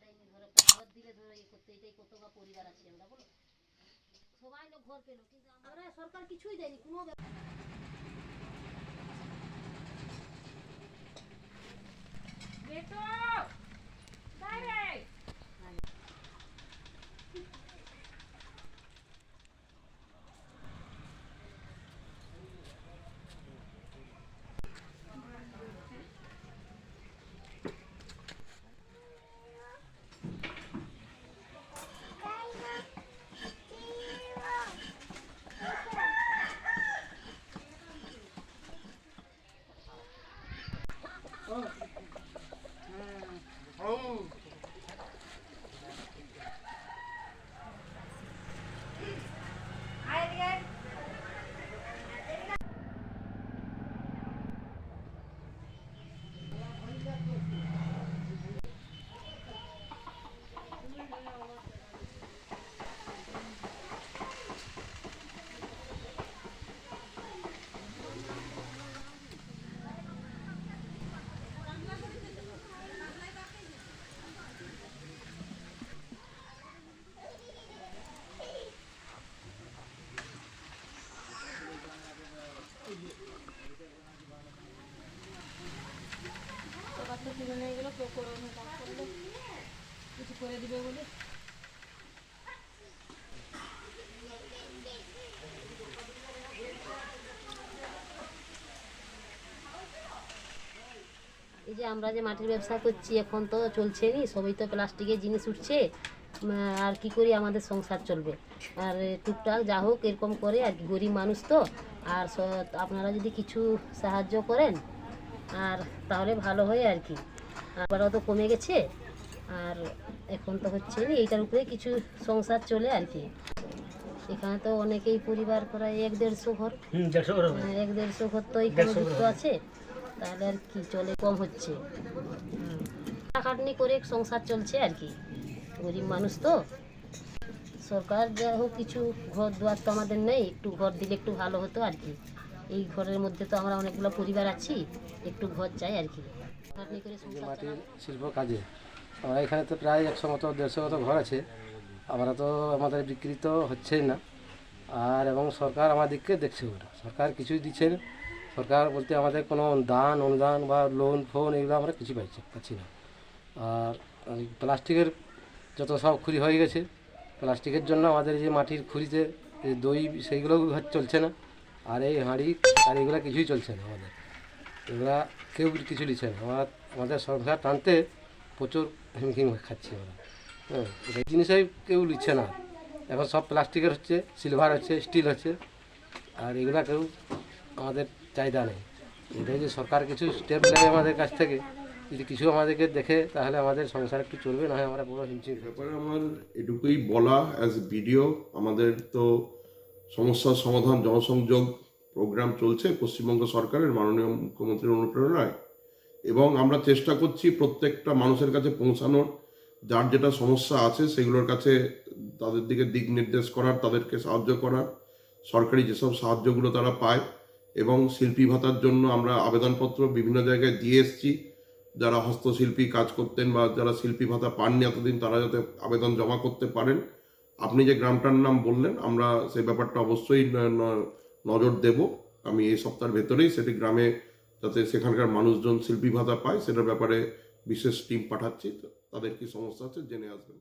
ধরো ইয়ে এটাই কত বা পরিবার আছে আমরা, বলো? সবাই লোক পেল, কিন্তু সরকার কিছুই দেয়নি, কোনো ব্যাপার সবার তো কিনে নিয়ে গেলো কেউ করে না কিছু করে দিবে বলে। এই যে আমরা যে মাটির ব্যবসা করছি, এখন তো চলছে নি, সবই তো প্লাস্টিকের জিনিস উঠছে। আর কি করি আমাদের সংসার চলবে। আর টুকটাক যা হোক, এরকম করে আর গরিব মানুষ তো। আর আপনারা যদি কিছু সাহায্য করেন, আর তাহলে ভালো হয় আর কি। আবারও তো কমে গেছে। আর এখন তো হচ্ছে এইটার উপরে কিছু সংসার চলে আর কি। এখানে তো অনেকেই পরিবার প্রায় এক দেড়শো ঘর। হ্যাঁ, এক দেড়শো ঘর তো এখানে যুক্ত আছে। তাহলে আর কি চলে কম হচ্ছে। খাটনি করে সংসার চলছে আর কি। গরিব মানুষ তো। সরকার যা হোক কিছু ঘর দুয়ার তো আমাদের নেই। একটু ঘর দিলে একটু ভালো হতো আর কি। এই ঘরের মধ্যে তো আমরা অনেকগুলো পরিবার আছি। একটু ঘর চাই আর কি। করে যে মাটির শিল্প কাজে। আমরা এখানে তো প্রায় একশো মতো দেড়শো মতো ঘর আছে। আমরা তো আমাদের বিক্রি তো হচ্ছেই না। আর এবং সরকার আমাদেরকে দেখছে ওটা। সরকার কিছুই দিচ্ছেন। সরকার বলতে আমাদের কোনো দান অনুদান বা লোন ফোন এগুলো আমরা কিছু পাইছি পাচ্ছি না। আর প্লাস্টিকের যত সব খুরি হয়ে গেছে প্লাস্টিকের জন্য আমাদের যে মাটির খুরিতে যে দই সেইগুলোও চলছে না। আর এই হাঁড়ি আর এগুলো কিছুই চলছে না আমাদের। এগুলা কেউ কিছু নিচ্ছে না। আমার আমাদের সংসার টানতে প্রচুর হিমহিম খাচ্ছি আমরা হ্যাঁ এই জিনিসই কেউ নিচ্ছে না। এখন সব প্লাস্টিকের হচ্ছে সিলভার হচ্ছে স্টিল হচ্ছে, আর এগুলা কেউ আমাদের চাহিদা নেই। এটা যদি সরকার কিছু স্টেপ নেয় আমাদের কাছ থেকে, যদি কিছু আমাদেরকে দেখে, তাহলে আমাদের সংসার একটু চলবে, না হয় আমরা বড় খাব। ব্যাপারে আমার এটুকুই বলা অ্যাজ ভিডিও আমাদের তো সমস্যার সমাধান, জনসংযোগ প্রোগ্রাম চলছে পশ্চিমবঙ্গ সরকারের মাননীয় মুখ্যমন্ত্রীর অনুপ্রেরণায়। এবং আমরা চেষ্টা করছি প্রত্যেকটা মানুষের কাছে পৌঁছানোর, যার যেটা সমস্যা আছে সেগুলোর কাছে তাদের দিকে দিক নির্দেশ করার, তাদেরকে সাহায্য করার, সরকারি যেসব সাহায্যগুলো তারা পায় এবং শিল্পী ভাতার জন্য আমরা আবেদনপত্র বিভিন্ন জায়গায় দিয়ে এসেছি। যারা হস্তশিল্পী কাজ করতেন বা যারা শিল্পী ভাতা পাননি এতদিন তারা যাতে আবেদন জমা করতে পারেন। আপনি যে গ্রামটার নাম বললেন, আমরা সেই ব্যাপারটা অবশ্যই নজর দেব। আমি এই সপ্তাহের ভেতরেই সেটি গ্রামে যাতে সেখানকার মানুষজন শিল্পী ভাতা পায়, সেটার ব্যাপারে বিশেষ টিম পাঠাচ্ছি। তাদের কি সমস্যা আছে, জেনে আসবেন